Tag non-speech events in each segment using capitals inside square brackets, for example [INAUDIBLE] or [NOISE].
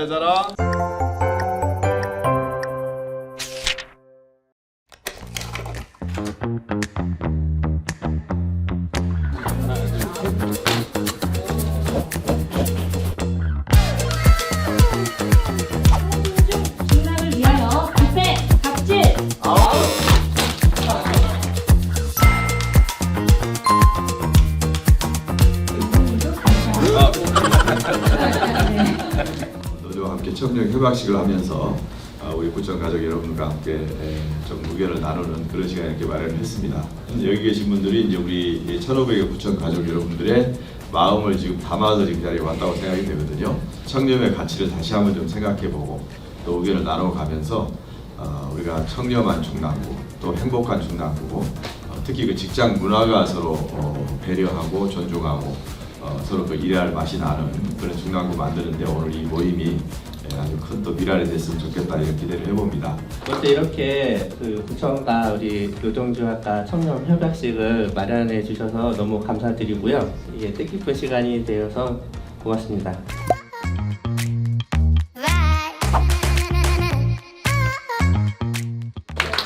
여자랑 청년 협약식을 하면서 아, 우리 구청 가족 여러분과 함께 에, 좀 의견을 나누는 그런 시간을 이렇게 마련했습니다. 여기 계신 분들이 이제 우리 1,500의 구청 가족 여러분들의 마음을 지금 담아서 지금 자리에 왔다고 생각이 되거든요. 청렴의 가치를 다시 한번 좀 생각해보고 또 의견을 나눠가면서 어, 우리가 청렴한 중랑구 또 행복한 중랑구고 어, 특히 그 직장 문화가 서로 어, 배려하고 존중하고 어, 서로 그 일할 맛이 나는 그런 중랑구 만드는데 오늘 이 모임이 예, 아주 큰 또 미랄이 됐으면 좋겠다 이런 기대를 해봅니다. 어제 이렇게 그 구청과 우리 노동조합과 청년 협약식을 마련해 주셔서 너무 감사드리고요. 이게 뜻깊은 시간이 되어서 고맙습니다.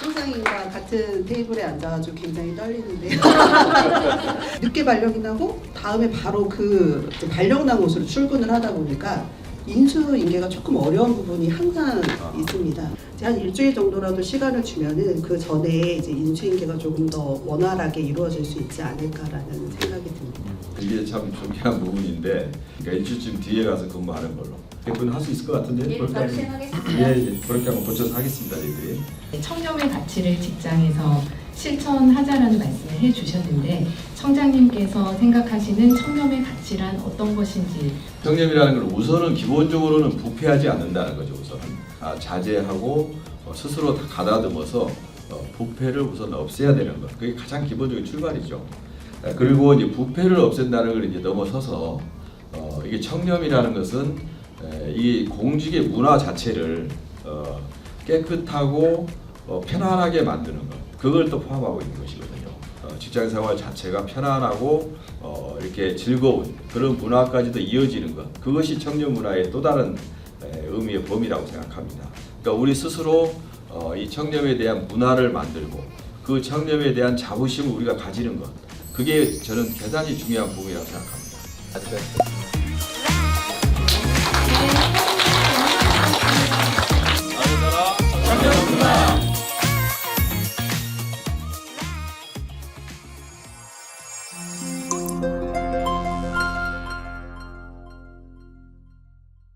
총장님과 같은 테이블에 앉아가지고 굉장히 떨리는데요. [LAUGHS] 늦게 발령이 나고 다음에 바로 그 발령 난 곳으로 출근을 하다 보니까 인수 인계가 조금 어려운 부분이 항상 있습니다. 한 일주일 정도라도 시간을 주면은 그 전에 이제 인수 인계가 조금 더 원활하게 이루어질 수 있지 않을까라는 생각이 듭니다. 이게 참 중요한 부분인데 그러니까 일주쯤 뒤에 가서 근무하는 걸로 대부분 할수 있을 것 같은데 예, 그렇게 하면- 시행하겠습니다. 예, 예, 그렇게 한번 고쳐서 하겠습니다 저희들이. 청렴의 가치를 직장에서 실천하자라는 말씀을 해주셨는데 청장님께서 생각하시는 청렴의 가치란 어떤 것인지 청렴이라는 걸 우선은 기본적으로는 부패하지 않는다는 거죠 우선은 아, 자제하고 어, 스스로 다 가다듬어서 어, 부패를 우선 없애야 되는 것 그게 가장 기본적인 출발이죠 아, 그리고 이제 부패를 없앤다는 걸 이제 넘어서서 어, 이게 청렴이라는 것은 에, 이 공직의 문화 자체를 어, 깨끗하고 어, 편안하게 만드는 것 그걸 또 포함하고 있는 것이거든요. 어, 직장 생활 자체가 편안하고 어, 이렇게 즐거운 그런 문화까지도 이어지는 것 그것이 청년 문화의 또 다른 에, 의미의 범위라고 생각합니다. 그러니까 우리 스스로 어, 이 청렴에 대한 문화를 만들고 그 청렴에 대한 자부심을 우리가 가지는 것 그게 저는 대단히 중요한 부분이라고 생각합니다.